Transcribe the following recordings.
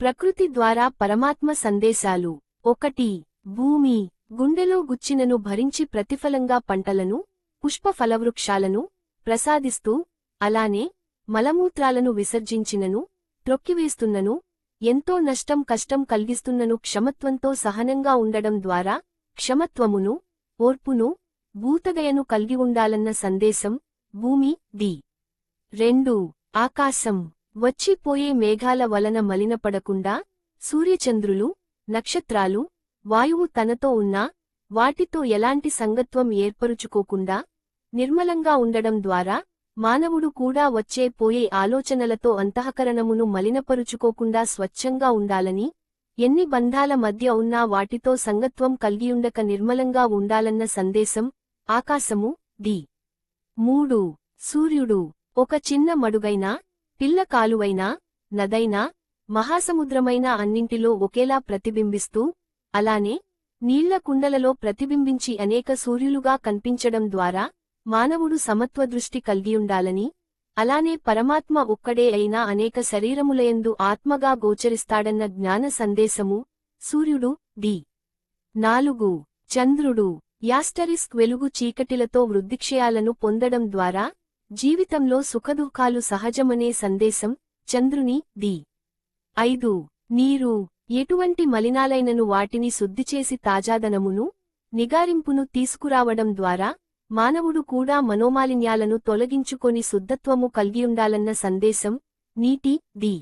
ప్రకృతి ద్వారా పరమాత్మ సందేశాలు. ఒకటి భూమి. గుండెలో గుచ్చినను భరించి ప్రతిఫలంగా పంటలను పుష్ప ఫలవృక్షాలను ప్రసాదిస్తూ అలానే మలమూత్రాలను విసర్జించినను త్రొక్కివేస్తున్నను ఎంతో నష్టం కష్టం కలిగిస్తున్నను క్షమత్వంతో సహనంగా ఉండడం ద్వారా క్షమత్వమును ఓర్పును భూతదయను కలిగి ఉండాలన్న సందేశం భూమి ది. రెండు ఆకాశం. వచ్చిపోయే మేఘాల వలన మలినపడకుండా సూర్యచంద్రులు నక్షత్రాలు వాయువు తనతో ఉన్నా వాటితో ఎలాంటి సంగత్వం ఏర్పరుచుకోకుండా నిర్మలంగా ఉండడం ద్వారా మానవుడు కూడా వచ్చే పోయే ఆలోచనలతో అంతఃకరణమును మలినపరుచుకోకుండా స్వచ్ఛంగా ఉండాలని ఎన్ని బంధాల మధ్య ఉన్నా వాటితో సంగత్వం కలిగియుండక నిర్మలంగా ఉండాలన్న సందేశం ఆకాశము. ది మూడు. సూర్యుడు ఒక చిన్న మడుగైనా పిల్ల కాలువైనా నదైనా మహాసముద్రమైనా అన్నింటిలో ఒకేలా ప్రతిబింబిస్తూ అలానే నీళ్ళ కుండలలో ప్రతిబింబించి అనేక సూర్యులుగా కనిపించడం ద్వారా మానవుడు సమత్వదృష్టి కలిగియుండాలని అలానే పరమాత్మ ఒక్కడే అయినా అనేక శరీరములయందు ఆత్మగా గోచరిస్తాడన్న జ్ఞాన సందేశము సూర్యుడు డి. నాలుగు. చంద్రుడు. యాస్టరిస్క్ వెలుగు చీకటిలతో వృద్ధిక్షయాలను పొందడం ద్వారా జీవితంలో సుఖదుఖాలు సహజమనే సందేశం చంద్రుని ది. ఐదు. నీరు. ఎటువంటి మలినాలైనను వాటిని శుద్ధిచేసి తాజాదనమును నిగారింపును తీసుకురావడం ద్వారా మానవుడు కూడా మనోమాలిన్యాలను తొలగించుకొని శుద్ధత్వము కలిగియుండాలన్న సందేశం నీటి ది.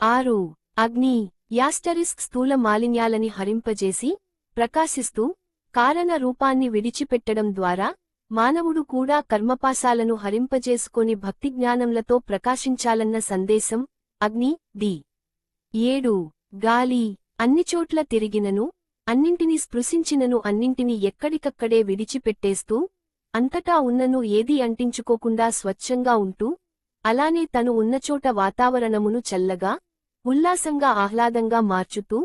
ఆరు. అగ్ని. యాస్టరిస్క్ స్థూల మాలిన్యాలని హరింపజేసి ప్రకాశిస్తూ కారణ రూపాన్ని విడిచిపెట్టడం ద్వారా మానవుడు కూడా కర్మపాశాలను హరింపజేసుకొని భక్తిజ్ఞానంలతో ప్రకాశించాలన్న సందేశం అగ్ని ది. ఏడు. గాలి. అన్నిచోట్ల తిరిగినను అన్నింటినీ స్పృశించినను అన్నింటినీ ఎక్కడికక్కడే విడిచిపెట్టేస్తూ అంతటా ఉన్నను ఏదీ అంటించుకోకుండా స్వచ్ఛంగా ఉంటూ అలానే తను ఉన్నచోట వాతావరణమును చల్లగా ఉల్లాసంగా ఆహ్లాదంగా మార్చుతూ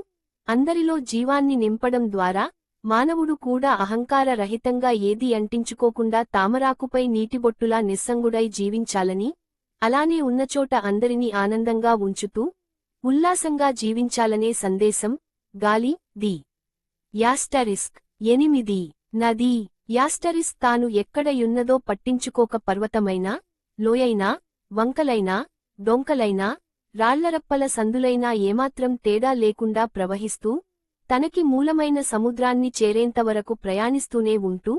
అందరిలో జీవాన్ని నింపడం ద్వారా మానవుడు కూడా అహంకార రహితంగా ఏదీ అంటించుకోకుండా తామరాకుపై నీటిబొట్టులా నిస్సంగుడై జీవించాలని అలానే ఉన్నచోట అందరినీ ఆనందంగా ఉంచుతూ ఉల్లాసంగా జీవించాలనే సందేశం గాలి ది. యాస్టరిస్క్ ఎనిమిది. నది. యాస్టరిస్క్ తాను ఎక్కడయున్నదో పట్టించుకోక పర్వతమైనా లోయైనా వంకలైనా డొంకలైనా రాళ్ళరప్పల సందులైనా ఏమాత్రం తేడా లేకుండా ప్రవహిస్తూ తనకి మూలమైన సముద్రాన్ని చేరేంతవరకు ప్రయాణిస్తూనే ఉంటూ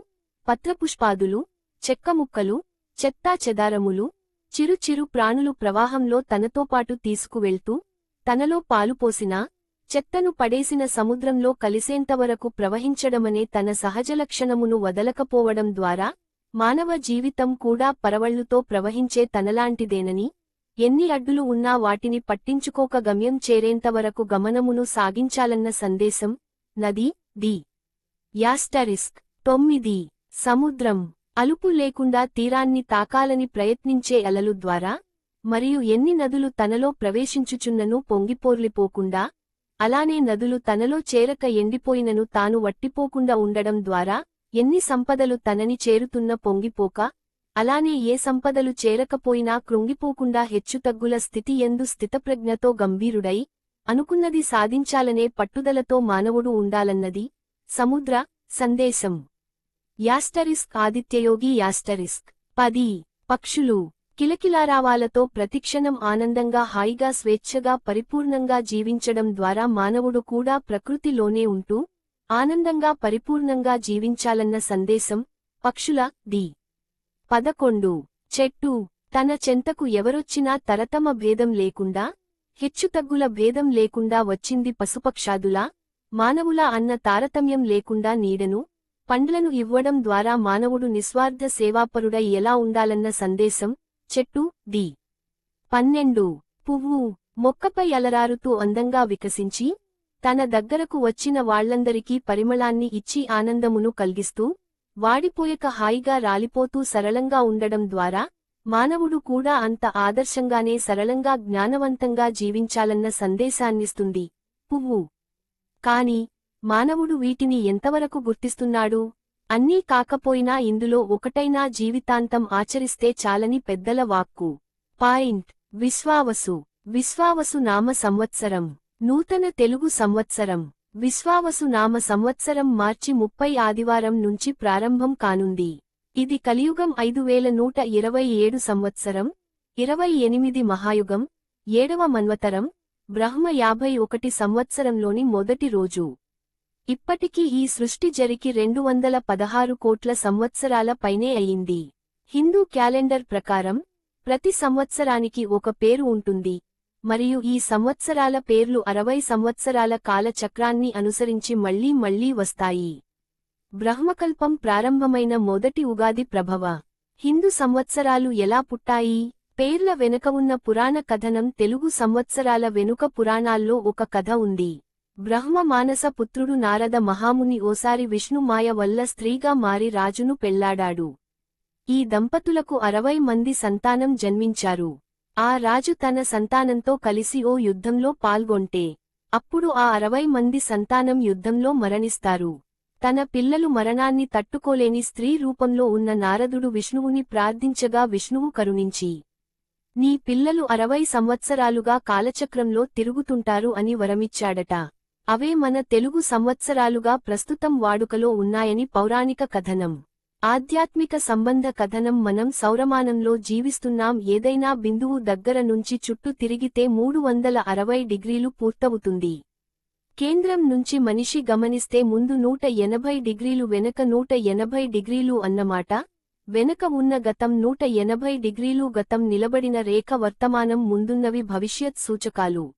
పత్రపుష్పాదులు చెక్కముక్కలు చెత్తా చెదారములు చిరు చిరు ప్రాణులు ప్రవాహంలో తనతోపాటు తీసుకువెళ్తూ తనలో పాలుపోసినా చెత్తను పడేసిన సముద్రంలో కలిసేంతవరకు ప్రవహించడమనే తన సహజలక్షణమును వదలకపోవడం ద్వారా మానవ జీవితం కూడా పరవళ్ళుతో ప్రవహించే తనలాంటిదేనని ఎన్ని అడ్డులు ఉన్నా వాటిని పట్టించుకోక గమ్యం చేరేంతవరకు గమనమును సాగించాలన్న సందేశం నది ది. యాస్టరిస్క్. తొమ్మిది. సముద్రం. అలుపు లేకుండా తీరాన్ని తాకాలని ప్రయత్నించే అలలు ద్వారా మరియు ఎన్ని నదులు తనలో ప్రవేశించుచున్నను పొంగిపోర్లిపోకుండా అలానే నదులు తనలో చేరక ఎండిపోయినను తాను వట్టిపోకుండా ఉండడం ద్వారా ఎన్ని సంపదలు తనని చేరుతున్న పొంగిపోక అలానే ఏ సంపదలు చేరకపోయినా కృంగిపోకుండా హెచ్చుతగ్గుల స్థితి ఎందు స్థితప్రజ్ఞతో గంభీరుడై అనుకున్నది సాధించాలనే పట్టుదలతో మానవుడు ఉండాలన్నది సముద్ర సందేశం. Asterisk Adityayogi asterisk. పది. పక్షులు. కిలకిలారావాలతో ప్రతిక్షణం ఆనందంగా హాయిగా స్వేచ్ఛగా పరిపూర్ణంగా జీవించడం ద్వారా మానవుడు కూడా ప్రకృతిలోనే ఉంటూ ఆనందంగా పరిపూర్ణంగా జీవించాలన్న సందేశం పక్షుల ది. పదకొండు. చెట్టు. తన చెంతకు ఎవరొచ్చినా తరతమ భేదం లేకుండా హెచ్చుతగ్గుల భేదం లేకుండా వచ్చింది పశుపక్షాదులా మానవులా అన్న తారతమ్యం లేకుండా నీడను పండ్లను ఇవ్వడం ద్వారా మానవుడు నిస్వార్థ సేవాపరుడై ఎలా ఉండాలన్న సందేశం చెట్టు ది పన్నెండు. పువ్వు. మొక్కపై అలరారుతూ అందంగా వికసించి తన దగ్గరకు వచ్చిన వాళ్ళందరికీ పరిమళాన్ని ఇచ్చి ఆనందమును కలిగిస్తూ వాడిపోయక హాయిగా రాలిపోతూ సరళంగా ఉండడం ద్వారా మానవుడు కూడా అంత ఆదర్శంగానే సరళంగా జ్ఞానవంతంగా జీవించాలన్న సందేశాన్నిస్తుంది. పువ్వు. కాని మానవుడు వీటిని ఎంతవరకు గుర్తిస్తున్నాడు? అన్నీ కాకపోయినా ఇందులో ఒకటైనా జీవితాంతం ఆచరిస్తే చాలని పెద్దల వాక్కు. పాయింట్. విశ్వావసు. విశ్వావసు నామ సంవత్సరం. నూతన తెలుగు సంవత్సరం. విశ్వావసు నామ సంవత్సరం మార్చి ముప్పై ఆదివారం నుంచి ప్రారంభం కానుంది. ఇది కలియుగం ఐదు వేల నూట ఇరవై ఏడు సంవత్సరం ఇరవై ఎనిమిది మహాయుగం ఏడవ మన్వతరం బ్రహ్మ యాభై ఒకటి సంవత్సరంలోని మొదటి రోజు. ఇప్పటికీ ఈ సృష్టి జరిగి రెండు వందల పదహారు కోట్ల సంవత్సరాల పైనే అయింది. హిందూ క్యాలెండర్ ప్రకారం ప్రతి సంవత్సరానికి ఒక పేరు ఉంటుంది. మరియు ఈ సంవత్సరాల పేర్లు అరవై సంవత్సరాల కాలచక్రాన్ని అనుసరించి మళ్ళీ మళ్ళీ వస్తాయి. బ్రహ్మకల్పం ప్రారంభమైన మొదటి ఉగాది ప్రభవ. హిందూ సంవత్సరాలు ఎలా పుట్టాయి? పేర్ల వెనుక ఉన్న పురాణ కథనం తెలుగు సంవత్సరాల వెనుక పురాణాల్లో ఒక కథ ఉంది. బ్రహ్మ మానస పుత్రుడు నారద మహాముని ఓసారి విష్ణుమాయ వల్ల స్త్రీగా మారి రాజును పెళ్ళాడాడు. ఈ దంపతులకు అరవై మంది సంతానం జన్మించారు. ఆ రాజు తన సంతానంతో కలిసి ఓ యుద్ధంలో పాల్గొంటే అప్పుడు ఆ అరవై మంది సంతానం యుద్ధంలో మరణిస్తారు. తన పిల్లలు మరణాన్ని తట్టుకోలేని స్త్రీ రూపంలో ఉన్న నారదుడు విష్ణువుని ప్రార్థించగా విష్ణువు కరుణించి నీ పిల్లలు అరవై సంవత్సరాలుగా కాలచక్రంలో తిరుగుతుంటారు అని వరమిచ్చాడట. అవే మన తెలుగు సంవత్సరాలుగా ప్రస్తుతం వాడుకలో ఉన్నాయని పౌరాణిక కథనం. ఆధ్యాత్మిక సంబంధ కథనం మనం సౌరమానంలో జీవిస్తున్నాం. ఏదైనా బిందువు దగ్గర నుంచి చుట్టూ తిరిగితే మూడు వందల అరవై డిగ్రీలు పూర్తవుతుంది. కేంద్రం నుంచి మనిషి గమనిస్తే ముందు నూట ఎనభై డిగ్రీలు వెనక నూట ఎనభై డిగ్రీలు అన్నమాట. వెనక ఉన్న గతం నూట ఎనభై డిగ్రీలు గతం నిలబడిన రేఖ వర్తమానం ముందున్నవి భవిష్యత్ సూచకాలు.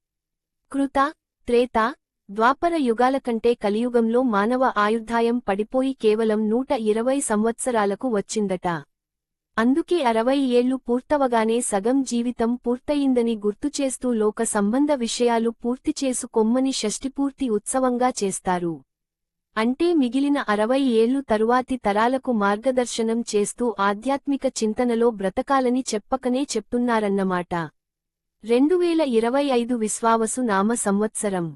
కృత త్రేత ద్వాపర యుగాల కంటే కలియుగంలో మానవ ఆయుర్దాయం పడిపోయి కేవలం నూట ఇరవై సంవత్సరాలకు వచ్చిందట. అందుకే అరవై ఏళ్ళు పూర్తవగానే సగం జీవితం పూర్తయిందని గుర్తుచేస్తూ లోక సంబంధ విషయాలు పూర్తి చేసుకోమ్మని షష్ఠిపూర్తి ఉత్సవంగా చేస్తారు. అంటే మిగిలిన అరవై ఏళ్ళు తరువాతి తరాలకు మార్గదర్శనం చేస్తూ ఆధ్యాత్మిక చింతనలో బ్రతకాలని చెప్పకనే చెప్తున్నారన్నమాట. రెండువేల ఇరవై ఐదు విశ్వావసు నామ సంవత్సరం.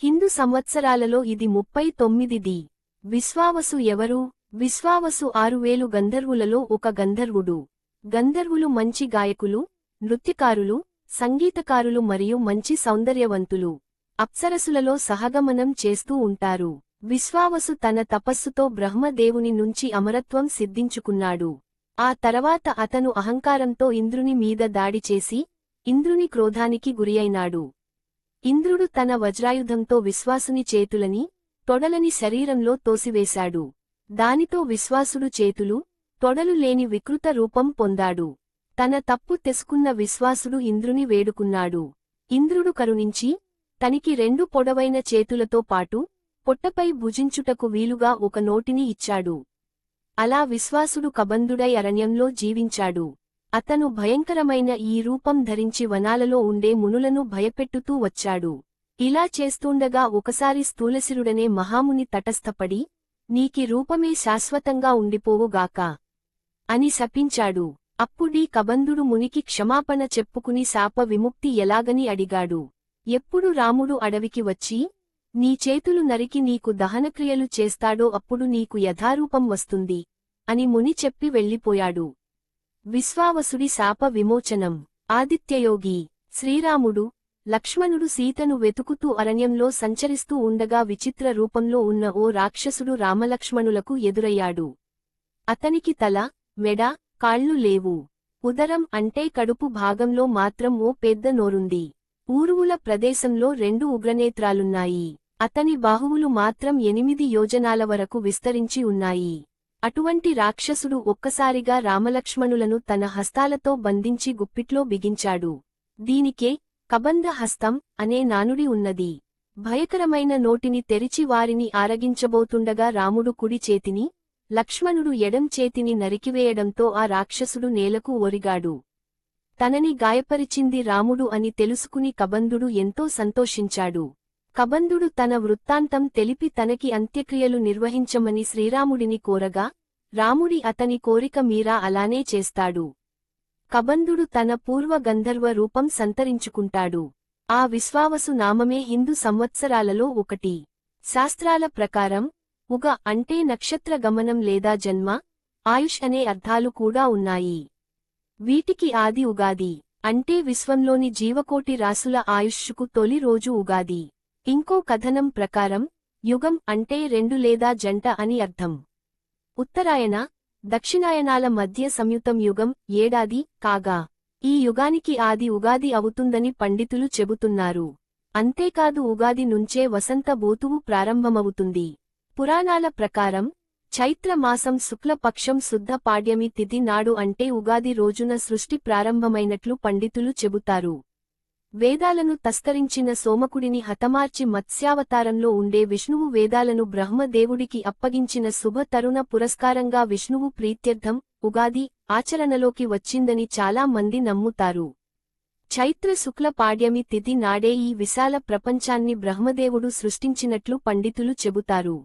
హిందూ సంవత్సరాలలో ఇది ముప్పై తొమ్మిదిది విశ్వావసు ఎవరు? విశ్వావసు ఆరువేలు గంధర్వులలో ఒక గంధర్వుడు. గంధర్వులు మంచి గాయకులు నృత్యకారులు సంగీతకారులు మరియు మంచి సౌందర్యవంతులు. అప్సరసులలో సహగమనం చేస్తూ ఉంటారు. విశ్వావసు తన తపస్సుతో బ్రహ్మదేవుని నుంచి అమరత్వం సిద్ధించుకున్నాడు. ఆ తర్వాత అతను అహంకారంతో ఇంద్రుని మీద దాడి చేసి ఇంద్రుని క్రోధానికి గురియైనాడు ఇంద్రుడు తన వజ్రాయుధంతో విశ్వాసుని చేతులని తొడలని శరీరంలో తోసివేశాడు. దానితో విశ్వాసుడు చేతులు తొడలు లేని వికృత రూపం పొందాడు. తన తప్పు తెసుకున్న విశ్వాసుడు ఇంద్రుని వేడుకున్నాడు. ఇంద్రుడు కరుణించి తనికి రెండు పొడవైన చేతులతో పాటు పొట్టపై భుజించుటకు వీలుగా ఒక నోటిని ఇచ్చాడు. అలా విశ్వాసుడు కబంధుడై అరణ్యంలో జీవించాడు. అతను భయంకరమైన ఈ రూపం ధరించి వనాలలో ఉండే మునులను భయపెట్టుతూ వచ్చాడు. ఇలా చేస్తుండగా ఒకసారి స్థూలశిరుడనే మహాముని తటస్థపడి నీకి రూపమే శాశ్వతంగా ఉండిపోవుగాక అని శపించాడు. అప్పుడీ కబంధుడు మునికి క్షమాపణ చెప్పుకుని శాప విముక్తి ఎలాగని అడిగాడు. ఎప్పుడు రాముడు అడవికి వచ్చి నీ చేతులు నరికి నీకు దహనక్రియలు చేస్తాడో అప్పుడు నీకు యథారూపం వస్తుంది అని ముని చెప్పి వెళ్ళిపోయాడు. విశ్వావసుడి శాప విమోచనం. ఆదిత్యయోగి శ్రీరాముడు లక్ష్మణుడు సీతను వెతుకుతూ అరణ్యంలో సంచరిస్తూ ఉండగా విచిత్ర రూపంలో ఉన్న ఓ రాక్షసుడు రామలక్ష్మణులకు ఎదురయ్యాడు. అతనికి తల మెడ కాళ్ళు లేవు. ఉదరం అంటే కడుపు భాగంలో మాత్రం ఓ పెద్ద నోరుంది. ఊరువుల ప్రదేశంలో రెండు ఉగ్రనేత్రాలున్నాయి. అతని బాహువులు మాత్రం ఎనిమిది యోజనాల వరకు విస్తరించి ఉన్నాయి. అటువంటి రాక్షసుడు ఒక్కసారిగా రామలక్ష్మణులను తన హస్తాలతో బంధించి గుప్పిట్లో బిగించాడు. దీనికే కబంధ హస్తం అనే నానుడి ఉన్నది. భయకరమైన నోటిని తెరిచి వారిని ఆరగించబోతుండగా రాముడు కుడి చేతిని లక్ష్మణుడు ఎడం చేతిని నరికివేయడంతో ఆ రాక్షసుడు నేలకు ఒరిగాడు. తనని గాయపరిచింది రాముడు అని తెలుసుకుని కబంధుడు ఎంతో సంతోషించాడు. కబంధుడు తన వృత్తాంతం తెలిపి తనకి అంత్యక్రియలు నిర్వహించమని శ్రీరాముడిని కోరగా రాముడి అతని కోరిక మీరా అలానే చేస్తాడు. కబంధుడు తన పూర్వ గంధర్వ రూపం సంతరించుకుంటాడు. ఆ విశ్వావసు నామమే హిందూ సంవత్సరాలలో ఒకటి. శాస్త్రాల ప్రకారం ఉగ అంటే నక్షత్ర గమనం లేదా జన్మ ఆయుష్ అనే అర్థాలు కూడా ఉన్నాయి. వీటికి ఆది ఉగాది అంటే విశ్వంలోని జీవకోటి రాసుల ఆయుష్షుకు తొలి రోజు ఉగాది. ఇంకో కథనం ప్రకారం యుగం అంటే రెండు లేదా జంట అని అర్థం. ఉత్తరాయణ దక్షిణాయనాల మధ్య సంయుతం యుగం ఏడాది కాగా. ఈ యుగానికి ఆది ఉగాది అవుతుందని పండితులు చెబుతున్నారు. అంతేకాదు ఉగాది నుంచే వసంత బోతువు ప్రారంభమవుతుంది. పురాణాల ప్రకారం చైత్రమాసం శుక్లపక్షం శుద్ధ పాడ్యమి తిథి నాడు అంటే ఉగాది రోజున సృష్టి ప్రారంభమైనట్లు పండితులు చెబుతారు. వేదాలను తస్కరించిన సోమకుడిని హతమార్చి మత్స్యావతారంలో ఉండే విష్ణువు వేదాలను బ్రహ్మదేవుడికి అప్పగించిన శుభ తరుణ పురస్కారంగా విష్ణువు ప్రీత్యర్థం ఉగాది ఆచరణలోకి వచ్చిందని చాలా మంది నమ్ముతారు. చైత్ర శుక్ల పాడ్యమి తిథి నాడే ఈ విశాల ప్రపంచాన్ని బ్రహ్మదేవుడు సృష్టించినట్లు పండితులు చెబుతారు.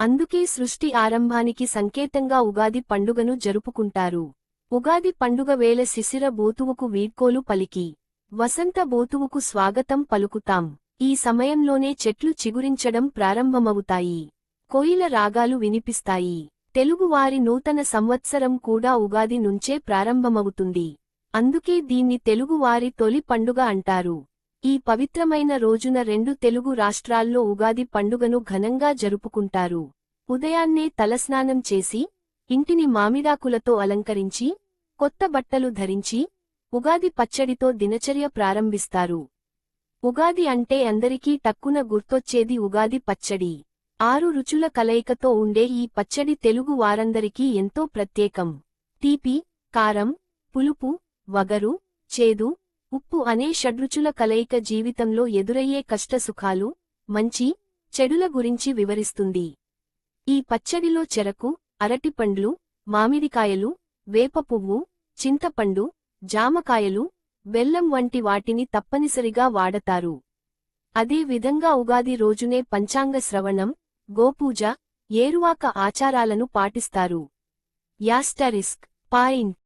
అందుకే సృష్టి ఆరంభానికి సంకేతంగా ఉగాది పండుగను జరుపుకుంటారు. ఉగాది పండుగ వేళ శిశిర బోతువుకు వీడ్కోలు పలికి. వసంత బోతువుకు స్వాగతం పలుకుతాం. ఈ సమయంలోనే చెట్లు చిగురించడం ప్రారంభమవుతాయి. కోయిల రాగాలు వినిపిస్తాయి. తెలుగువారి నూతన సంవత్సరం కూడా ఉగాది నుంచే ప్రారంభమవుతుంది. అందుకే దీన్ని తెలుగువారి తొలి పండుగ అంటారు. ఈ పవిత్రమైన రోజున రెండు తెలుగు రాష్ట్రాల్లో ఉగాది పండుగను ఘనంగా జరుపుకుంటారు. ఉదయాన్నే తలస్నానం చేసి ఇంటిని మామిడాకులతో అలంకరించి కొత్త బట్టలు ధరించి ఉగాది పచ్చడితో దినచర్య ప్రారంభిస్తారు. ఉగాది అంటే అందరికీ టక్కున గుర్తొచ్చేది ఉగాది పచ్చడి. ఆరు రుచుల కలయికతో ఉండే ఈ పచ్చడి తెలుగు వారందరికీ ఎంతో ప్రత్యేకం. తీపి కారం పులుపు వగరు చేదు ఉప్పు అనే షడ్రుచుల కలయిక జీవితంలో ఎదురయ్యే కష్టసుఖాలు మంచి చెడుల గురించి వివరిస్తుంది. ఈ పచ్చడిలో చెరకు అరటిపండ్లు మామిడికాయలు వేప పువ్వు చింతపండు జామకాయలు బెల్లం వంటి వాటిని తప్పనిసరిగా వాడతారు. అదే విధంగా ఉగాది రోజునే పంచాంగ శ్రవణం గోపూజ ఏరువాక ఆచారాలను పాటిస్తారు. Asterisk point